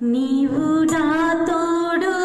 నీవు నా తోడు